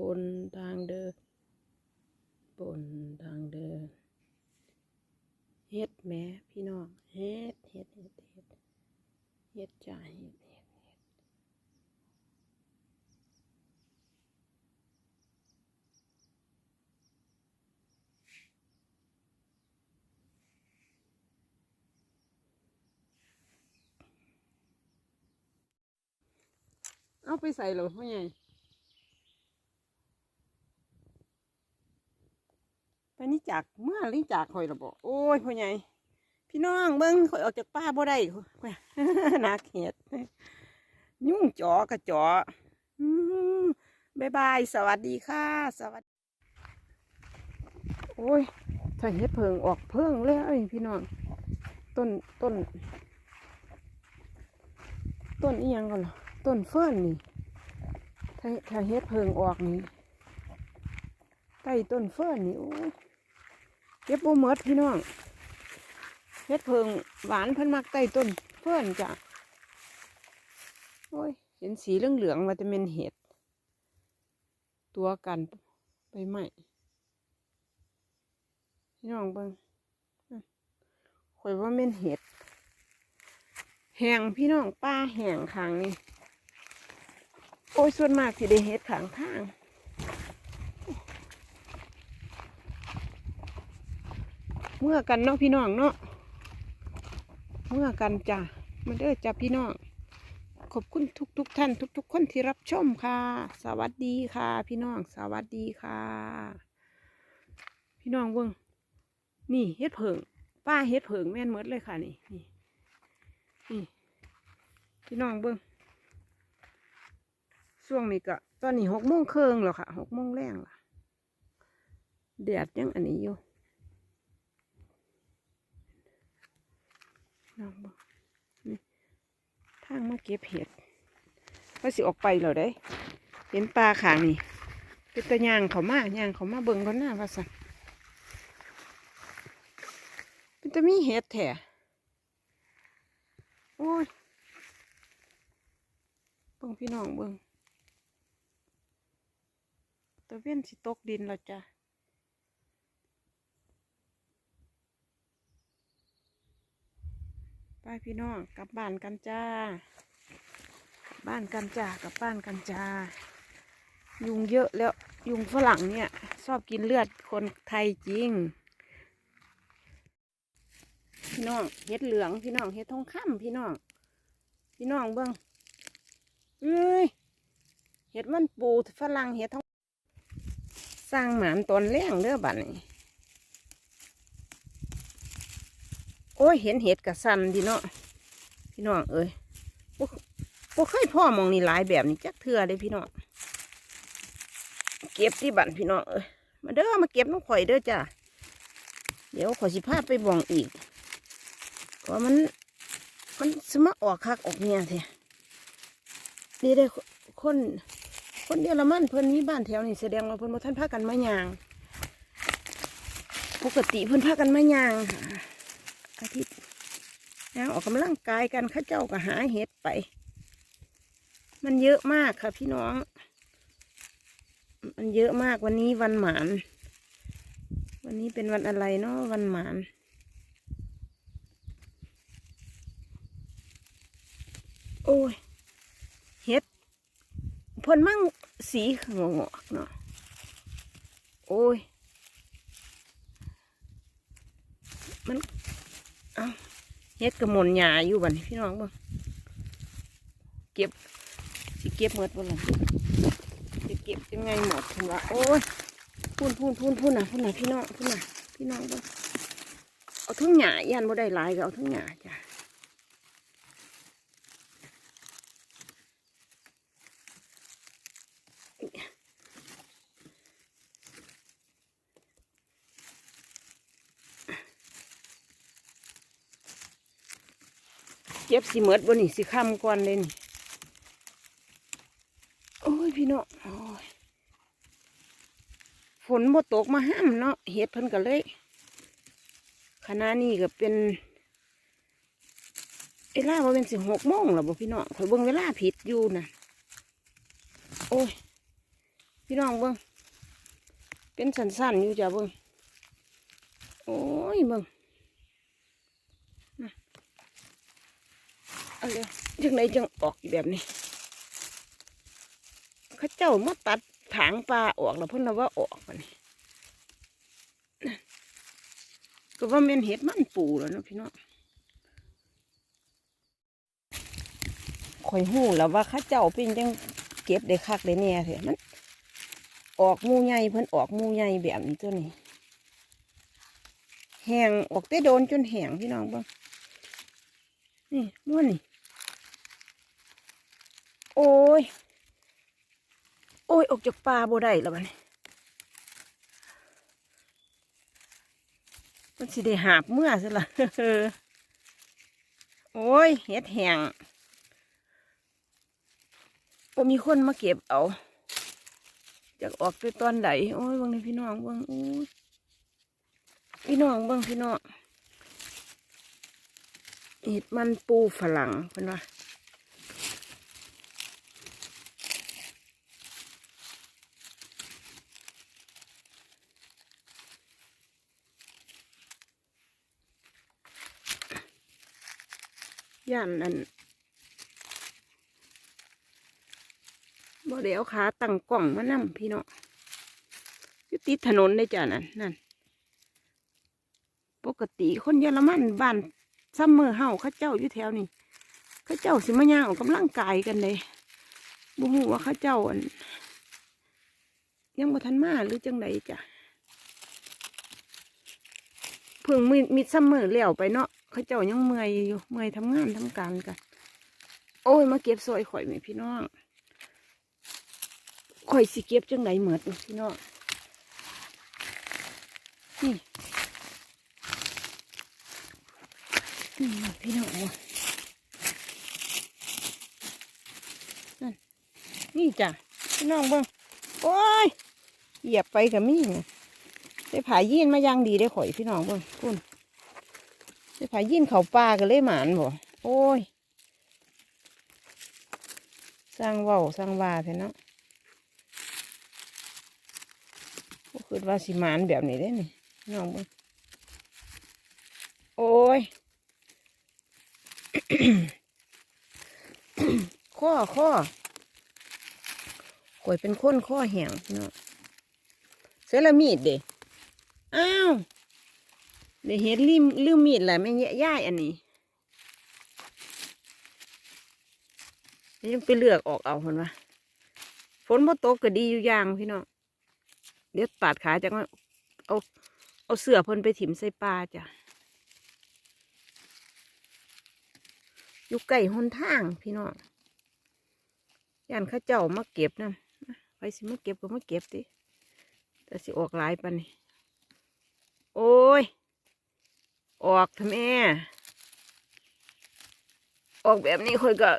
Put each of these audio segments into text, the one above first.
บนทางเดิน บนทางเดิน เฮ็ดแม่พี่น้อง เฮ็ด เฮ็ด เฮ็ด เฮ็ด เฮ็ดจ้าเฮ็ดเฮ็ดเฮ็ดเอาไปใส่หรอพ่อใหญ่ ไปนี่จากเมื่อนี่จากคอยระบอกโอ้ยพ่อใหญ่พี่น้องเบิ้งคอยออกจากป้าบ่ได้นักเห็ดยุ่งจอกระจออืมบายบาย สวัสดีค่ะ สวัสดี โอ้ยถ้าเห็ดเพิงออกเพิงเลยเอ้พี่น้อง ต้นต้น ต้นอียังก่อนเหรอต้นเฟิร์นนี่ ถ้าถ้าเห็ดเพิงออกนี่ใต้ต้นเฟิร์นนี่โอ้ย เก็บโบเมดพี่น้องเฮ็ดเพิงหวานเพิ่นมักใต้ต้นเพื่อนจ้ะโอ้ยเห็นสีเหลืองๆว่าจะเป็นเห็ด ตัวกันไปไหมพี่น้องเบิ่งข่อยว่าเม่นเห็ดแหงพี่น้องป้าแหงขางนี่โอ้ยส่วนมากสิได้เห็ดขางทาง เมื่อกันเนาะพี่น้องเนาะเมื่อกันจ้ะมาเด้อจ้ะพี่น้องขอบคุณทุกทุกท่าน ทุกทุกคนที่รับชมค่ะ สวัสดีค่ะ พี่น้องสวัสดีค่ะ พี่น้องเบิ่งนี่เฮ็ดเผิงป้าเฮ็ดเผิงแม่นหมดเลยค่ะนี่นี่นี่พี่น้องเบิ่งช่วงนี้ก็ตอนนี้หกโมงครึ่งแล้วค่ะหกโมงแรงล่ะแดดยังอันนี้อยู่ น้องบอกนี่ทางมาเก็บเห็ดว่าสิออกไปเหรอได้ เห็นปลาขางนี่เป็นตะยางเขามาย่างเขามาเบิ่งเขาหน้าว่าสันเป็นตะมีเห็ดแถโอ้ยเบิ่งพี่น้องเบิ่งตะเว้นสิตกดินแล้วจ้ะ ไป พี่น้องกลับบ้านกันจ้า บ้านกันจ้ากลับบ้านกันจ้า ยุงเยอะแล้วยุงฝรั่งเนี่ย ชอบกินเลือดคนไทยจริง พี่น้องเห็ดเหลืองพี่น้องเห็ดทองคำพี่น้องพี่น้องเบิ้งเอ้ยเห็ดมันปูฝรั่งเห็ดทองสร้างหมานตอนแรงเด้อบัดนี้ โอ้ยเห็นเห็ดกระสันดีเนาะพี่น้องเอ้ยบ่บ่เคยพ่อมองนี่หลายแบบนี้จักเทื่อเลยพี่น้องเก็บที่บันพี่น้องเอ้ยมาเด้อมาเก็บน้องข่อยเด้อจ้ะเดี๋ยวขอสิพาไปบ่องอีกเพราะมันมันสมาออกคักออกเนี่ยแท้นี่ได้คนคนเดียวละมันเพิ่อนมีบ้านแถวนี้แสดงว่าเพิ่อนบ่ทันพากันมายาง ปกติเพิ่อนพากันมายางค่ะ อาทิตย์นะออกกำลังกายกันข้าเจ้าก็หาเห็ดไป มันเยอะมากค่ะพี่น้อง มันเยอะมากวันนี้วันหมาน วันนี้เป็นวันอะไรเนาะวันหมานโอ้ยเห็ดพ่นมั่งสีงอกๆเนาะโอ้ย มัน เฮ็ดกระมนหยาอยู่บัดนี้พี่น้องบ่งเก็บสิเก็บเมดบ่ล่ะสิเก็บยังไงหมดถึงว่าโอ้ยพูนพูนพูนพูนน่ะพูนน่ะพี่น้องพูนน่ะพี่น้องบ่งเอาทั้งหยายันบ่ได้หลายก็เอาทั้งหยาจ้ะ เก็บสิหมดบ่นี่สิค้ำก่อนเลยนี่โอ้ยพี่น้องฝนบ่ตกมาห้ามเนาะเฮ็ดเพิ่นก็เลยขณะนี้ก็เป็นเวลาบ่เป็นสิหกโมงแล้วบ่พี่น้องข่อยเบิ่งเวลาผิดอยู่นะโอ้ยพี่น้องเบิ้งเป็นสันๆอยู่จ้ะเบิ้งโอ้ยเบิ้งนะ เอะไรจังไดจังออกอีแบบนี้ เขาเจ้ามาตัดถางปลาออกแล้วเพิ่นเราว่าออกมานี่ก็ว่าแม่นเห็ดมันปูแล้วเนาะพี่น้องข่อยหู้แล้วว่าข้าเจ้าเป็นจังเก็บได้คักได้แน่เถอะมัน ออกมูใหญ่เพิ่นออกมูใหญ่แบบนี้ตัวนี้แหงออกได้โดนจนแหงพี่น้องบ้างนี่ม้วนนี่ โอ้ย โอ้ย ออกจากป่าบ่ได้แล้วบันี้มันสิได้หาบเมื่อซะละโอ้ย เห็ดแห้งบ่มีคนมาเก็บเอาจากออกไปตอนไหนโอ้ยบางในพี่น้องบางโอ้ยพี่น้องบางพี่น้องเห็ดมันปูฝรั่งเป็นว่า ย่านนั่นบ่เดี๋ยวขาตั้งกล่องมานั่พี่เน้องอยู่ติดถนนได้จ้ะนั่นนั่นปกติคนเยอรมันบ้านซัมเมอร์เฮาเขาเจ้าอยู่แถวนี้เขาเจ้าสิมาย่างออกกำลังกายกันเลยบ่ฮู้ว่าเขาเจ้าอันยังบ่ทันมาหรือจังใดจ้ะเพิ่งมีมีซัมเมอร์แล้วไปเนาะ เขาเจ้ายังเมื่อยอยู่เมื่อยทำงานทำการกัน โอ้ยมาเก็บซอยข่อยแม่พี่น้องข่อยสิเก็บจังใดเหมือดพี่น้องนี่นี่พี่น้องวะนั่นนี่จ้ะพี่น้องเบิ้งโอ้ยเหยียบไปกับมี่ไงได้ผายีนมาย่างดีได้ข่อยพี่น้องเบิ้งคุณ ได้ผายีนเขาปลากันเลยหมานบ่โอ้ย สร้างว้าวสร้างว่าเถอะเนาะก็คือว่าสิหมานแบบนี้ได้นี่น้องบิ้งโอ้ยข้อข้อข่อยเป็นคนข้อแหงเนาะเสร็จแล้วมีดเด้อ้าว เดี๋ยวเห็ดลืมลืมมีดแหละไม่แย่ย่ายอันนี้ยังไปเลือกออกเอาคนวะฝนบ่ตกก็ดีอยู่อย่างพี่น้องเดี๋ยวปาดขาจากนั้นเอาเอาเสือพ่นไปถิ่มใส่ปลาจ้ะอยู่ใกล้หนทางพี่น้องย่านข้าเจ้ามาเก็บนะไปสิมาเก็บก็มาเก็บดิแต่สิออกหลายปันนี่โอ้ย ออกทำไมออกแบบนี้ค่อยก็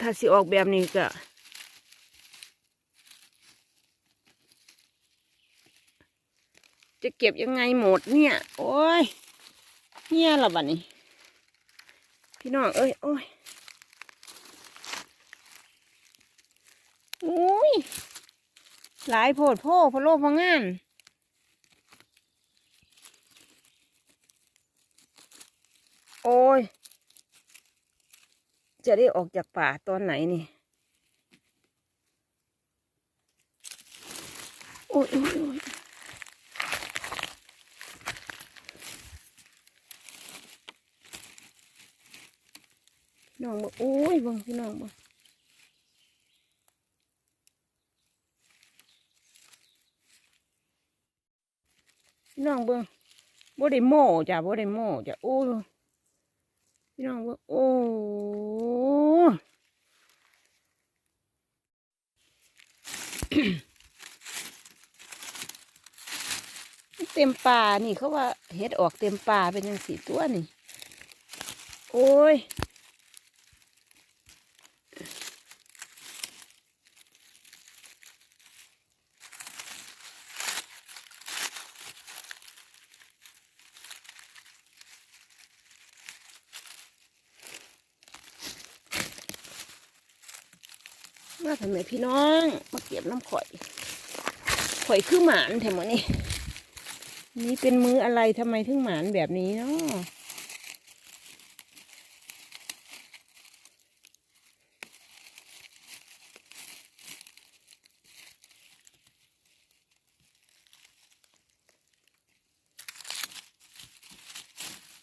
ถ้าสิออกแบบนี้ก็จะเก็บยังไงหมดเนี่ย โอ้ยเนี่ยละบัดนี้ พี่น้องเอ้ยโอ้ยโอ้ยหลายโพดโพพะโลพะงาน โอ้ย จะได้ออกจากป่าตอนไหนนี่ โอ้ยโอ้ยโอ้ยพี่น้องบอกโอ้ยบังพี่น้องบอกน้องเบิ่งบ่ได้โม่จ้ะบ่ได้โม่จ้ะโอ้ย พี่น้องเบิ่งโอ้เต็มป่านี่เขาว่าเห็ดออกเต็มป่าเป็นยังสีตัวนี่ โอ้ย มาทำไมพี่น้อง มาเก็บน้ำข่อย ข่อยคือหมานแถมนี่นี่เป็นมืออะไรทำไมถึงหมานแบบนี้เนาะ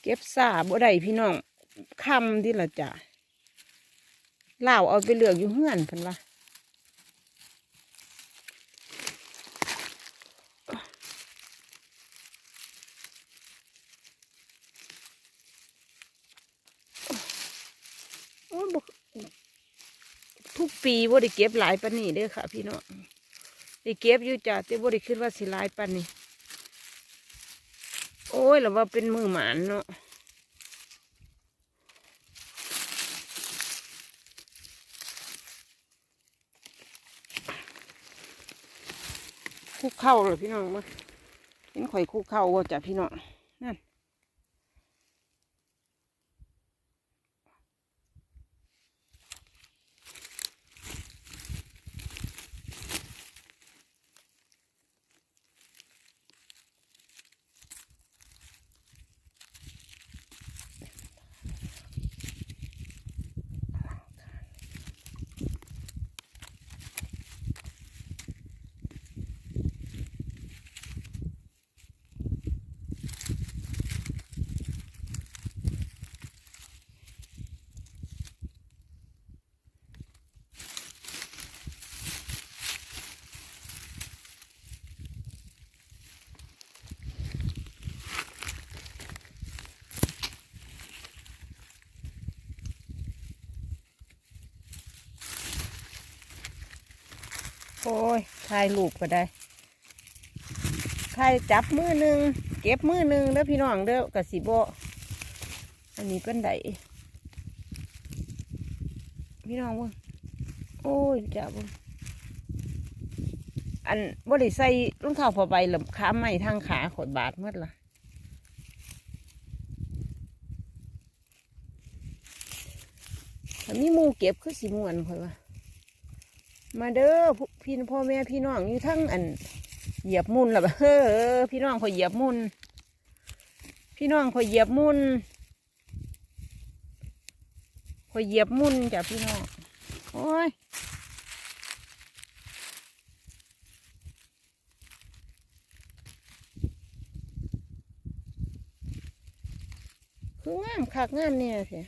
เก็บสาบ่ได้พี่น้องคำที่ละจ้ะเหล่าเอาไปเหลือกอยู่เฮือนพันว่า โอ้ยบ่ ทุกปีบ่ได้เก็บหลายปานนี้เด้อค่ะ พี่น้องได้เก็บอยู่จ้ะแต่บ่ได้คิดว่าสิหลายปานนี้โอ้ยแล้วว่าเป็นมือหมานเนาะคุกเข้าเลยพี่น้องมาเห็นข่อยคุกเข้าว่าจ้ะพี่น้องนั่น โอ้ยถ่ายรูปก็ได้ถ่ายจับมือหนึ่งเก็บมือหนึ่งแล้วพี่น้องเด้อกะสิบอันนี้เป็นไดพี่น้องเบ่งโอ้ยจ้าเบ่อันบ่ได้ใส่รองเท้าผ้าใบหรือขาไหมทางขาขดบาดหมดละถ้ามีมูเก็บคือสิม่วนคอยว่า มาเด้อพี่พ่อแม่พี่น้องอยู่ทั้งอัน เหยียบมุนล่ะเฮ้อพี่น้องคอยเหยียบมุนพี่น้องคอยเหยียบมุนคอยเหยียบมุนจ้ะพี่น้องโอ้ยคืองามคักงามเนี่ยเสีย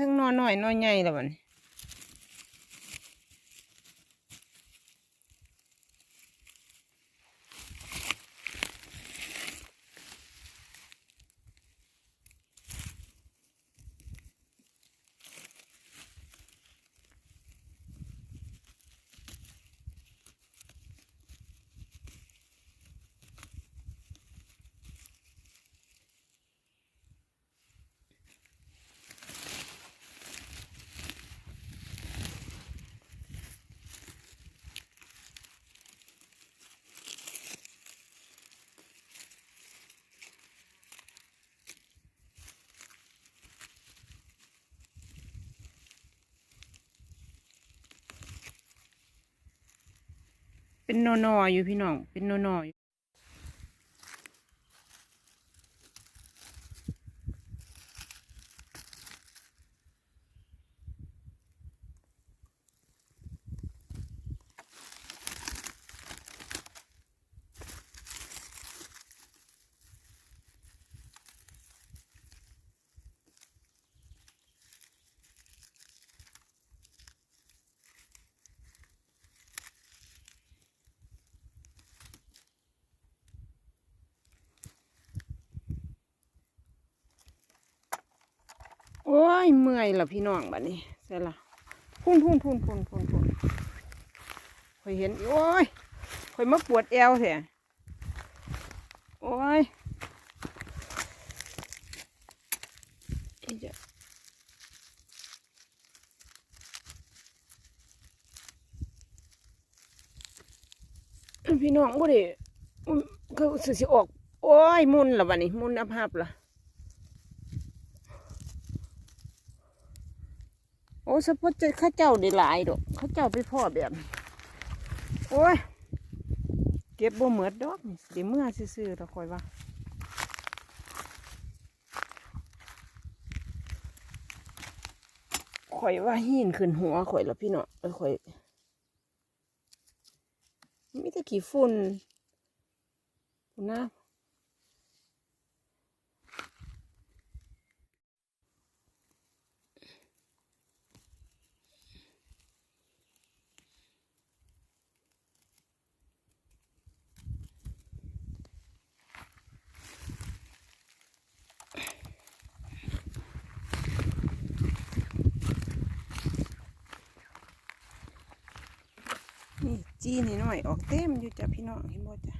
ทั้งนอนหน่อยนอนใหญ่แล้วมัน เป็นนอนๆอยู่พี่น้อง เป็นนอนๆอยู่ ยเมื่อยละพี่น้องบัดนี้เสร็จละพุ่นพุ่นพุ่นพุ่นพุ่นพุ่นคอยเห็นโอ้ยข่อยมาปวดแอวแท้โอ้ยอีจ้าพี่น้องบ่ได้อืมเขาสิสิออก โอ้ยมุนละบัดนี้ มุนอับหับละ อ้สะพดจะข้าเจ้าได้หลายดอกเข้าเจ้าไปพ่อแบบ โอ้ย เก็บบ่เหมือดดอกนี่สิเดี๋ยวเมื่อซื่อๆเราคอยว่าข่อยว่าหินขึ้นหัวข่อยแล้วพี่เนาะเออข่อยมีแต่ขี้ฝุ่นพุ่นนะนี่ จีนี่หน่อยออกเต็มอยู่จ้ะพี่น้องเห็นบ่จ้ะ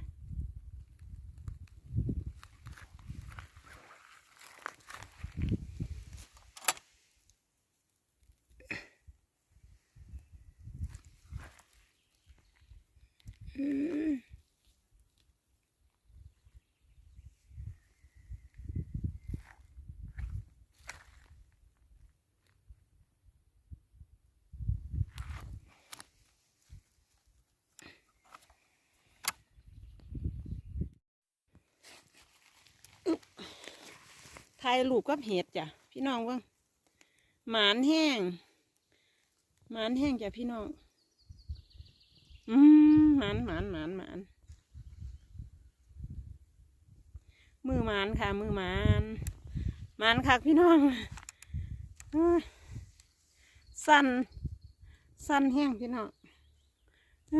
อืม ถ่ายรูปกับเห็ดจ้ะพี่น้องเบิ่งหมานแห้งหมานแห้งจ้ะพี่น้อง อืมหมานหมานหมานหมานมือหมานค่ะ มือหมานหมานค่ะพี่น้องสั้นสั้นแห้งพี่น้องอ